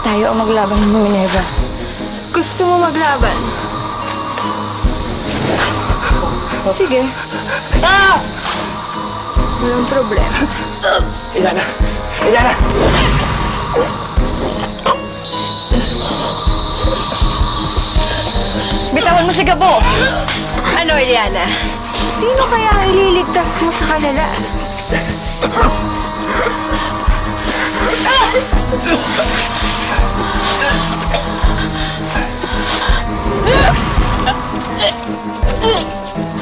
Tayo ang maglaban ng Minerva. Gusto mo maglaban? Sige. Ah! Walang problema. Ilana! Ilana! Bitawan mo si Gabo! Ano, Eliana? Sino kaya ang ililigtas mo sa kanila?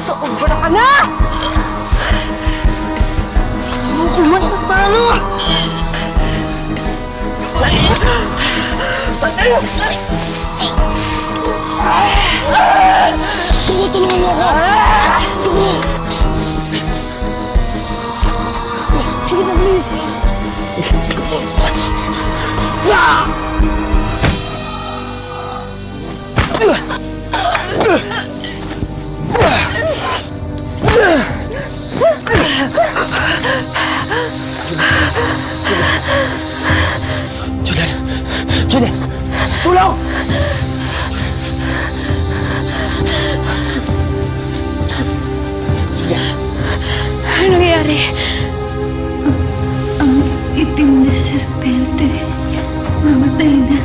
Sobra ka na! Kuman sa palo! Tumutulungan mo ako! Sige na, please! Julian! Ano nangyayari? Ang itim na serpente. Mamatay na.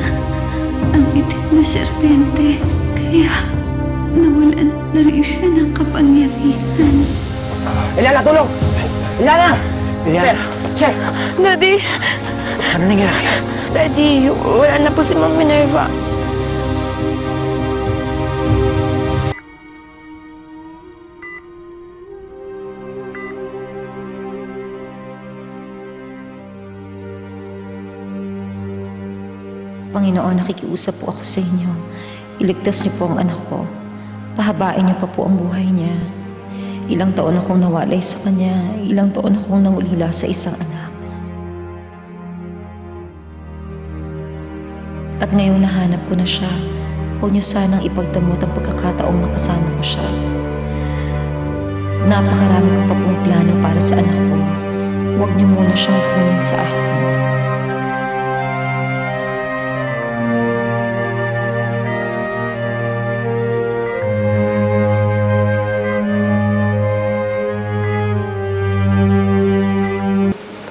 Ang itim na serpente. Kaya nawalan na rin siya ng kapangyarihan. Ilana, tulong! Ilana! Ilana! Sir! Sir! Daddy! Ano nangyari? Daddy, wala na po si Ma'am Minerva. Panginoon, nakikiusap po ako sa inyo. Iligtas niyo po ang anak ko. Pahabain niyo pa po ang buhay niya. Ilang taon akong nawalay sa kanya. Ilang taon akong nangulila sa isang anak. At ngayong nahanap ko na siya, huwag niyo sanang ipagdamot ang pagkakataong makasama ko siya. Napakarami ko pa pong plano para sa anak ko. Huwag niyo muna siyang kunin sa akin.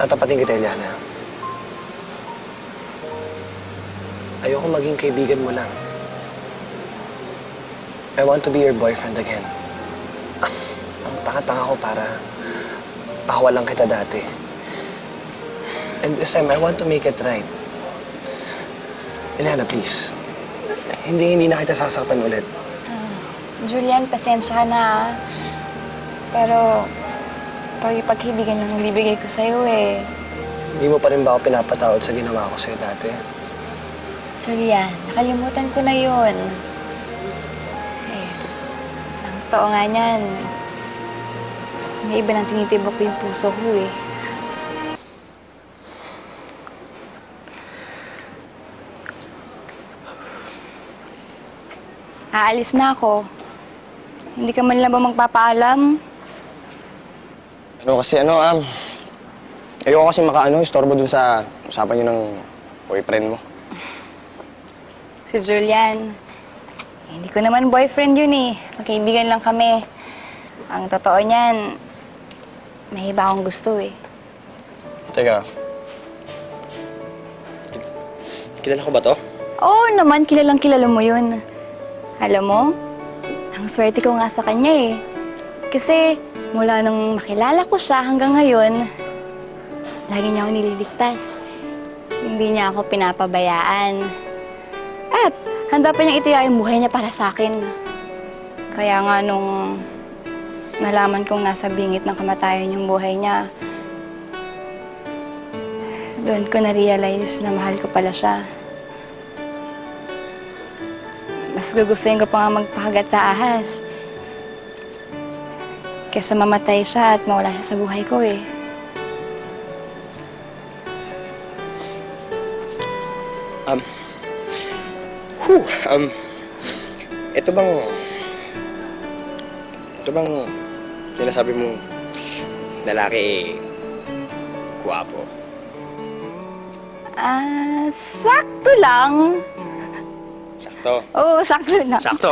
Tatapatin kita, Eliana. Ayoko maging kaibigan mo lang. I want to be your boyfriend again. Ang tanga-tanga ko para pakawalan kita dati. And this time, I want to make it right. Eliana, please. Hindi, hindi na kita sasaktan ulit. Julian, pasensya na. ah. Pero, pagkipagkaibigan lang ang bibigay ko sa'yo eh. Hindi mo pa rin ba ako pinapatawad sa ginawa ko sa'yo dati? Julian, nakalimutan ko na yun. Eh, ang totoo nga niyan, may iba nang tinitibok ko yung puso ko eh. Aalis na ako. Hindi ka man lang ba magpapaalam? Ano kasi ano, um, ayoko kasi makaano, istorbo dun sa usapan niyo ng boyfriend mo. Si Julian. Hindi ko naman boyfriend yun eh. Magkaibigan lang kami. Ang totoo niyan, may iba akong gusto eh. Teka. Kil- Kilala ko ba to? Oo naman, kilalang kilala mo yun. Alam mo, ang swerte ko nga sa kanya eh. Kasi mula nung makilala ko siya hanggang ngayon, lagi niya ako nililigtas. Hindi niya ako pinapabayaan. At handa pa niyang itiya yung buhay niya para sa akin. Kaya nga nung nalaman kong nasa bingit ng kamatayan yung buhay niya, doon ko na-realize na mahal ko pala siya. Mas gugustuhin ko pa nga magpakagat sa ahas. Kesa mamatay siya at mawala siya sa buhay ko eh. Um, whew, um, ito bang, ito bang sinasabi mo lalaki eh, guwapo? Ah, sakto lang. Sakto. Oo, sakto lang. Sakto.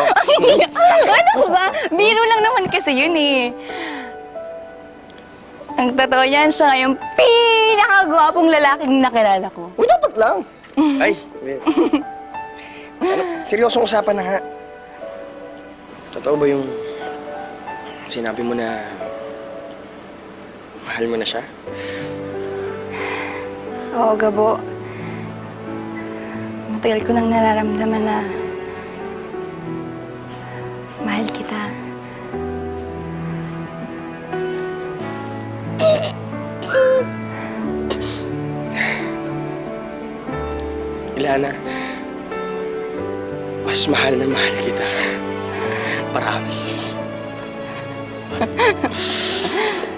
ano ba? Biro lang naman kasi yun eh. Ang totoo yan, siya nga yung pinakagwapong lalaking nakilala ko. Uy, dapat lang. Ay, ano, seryosong usapan na nga. Totoo ba yung sinabi mo na mahal mo na siya? Oo, Gabo. Matagal ko nang nararamdaman na mahal kita. Ilana, mas mahal na mahal kita. Promise.